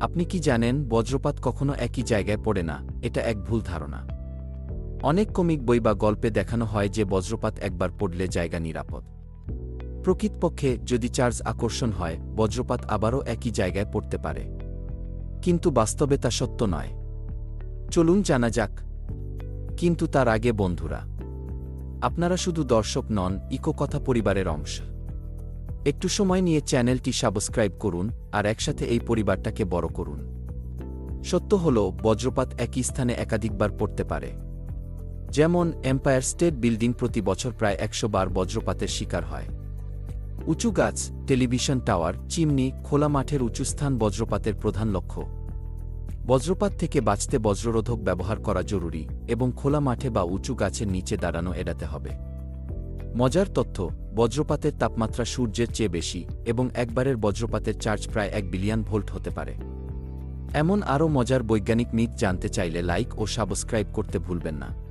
আপনি কি জানেন বজ্রপাত কখনো একই জায়গায় পড়ে না? এটা এক ভুল ধারণা। অনেক কমিক বই বা গল্পে দেখানো হয় যে বজ্রপাত একবার পড়লে জায়গা নিরাপদ। প্রকৃতপক্ষে যদি চার্জ আকর্ষণ হয়, বজ্রপাত আবারও একই জায়গায় পড়তে পারে। কিন্তু বাস্তবে তা সত্য নয়। চলুন জানা যাক। কিন্তু তার আগে বন্ধুরা, আপনারা শুধু দর্শক নন, ইকো কথা পরিবারের অংশ। একটু সময় নিয়ে চ্যানেলটি সাবস্ক্রাইব করুন আর একসাথে এই পরিবারটাকে বড় করুন। সত্য হল, বজ্রপাত একই স্থানে একাধিকবার পড়তে পারে। যেমন, এম্পায়ার স্টেট বিল্ডিং প্রতি বছর প্রায় একশো বার বজ্রপাতের শিকার হয়। উঁচু গাছ, টেলিভিশন টাওয়ার, চিমনি, খোলা মাঠের উঁচু স্থান বজ্রপাতের প্রধান লক্ষ্য। বজ্রপাত থেকে বাঁচতে বজ্ররোধক ব্যবহার করা জরুরি এবং খোলা মাঠে বা উঁচু গাছের নিচে দাঁড়ানো এড়াতে হবে। মজার তথ্য বজ্রপাতের তাপমাত্রা সূর্যের চেয়ে বেশি এবং একবারের বজ্রপাতের চার্জ প্রায় এক বিলিয়ন ভোল্ট হতে পারে। এমন আরও মজার বৈজ্ঞানিক মিথ জানতে চাইলে লাইক ও সাবস্ক্রাইব করতে ভুলবেন না।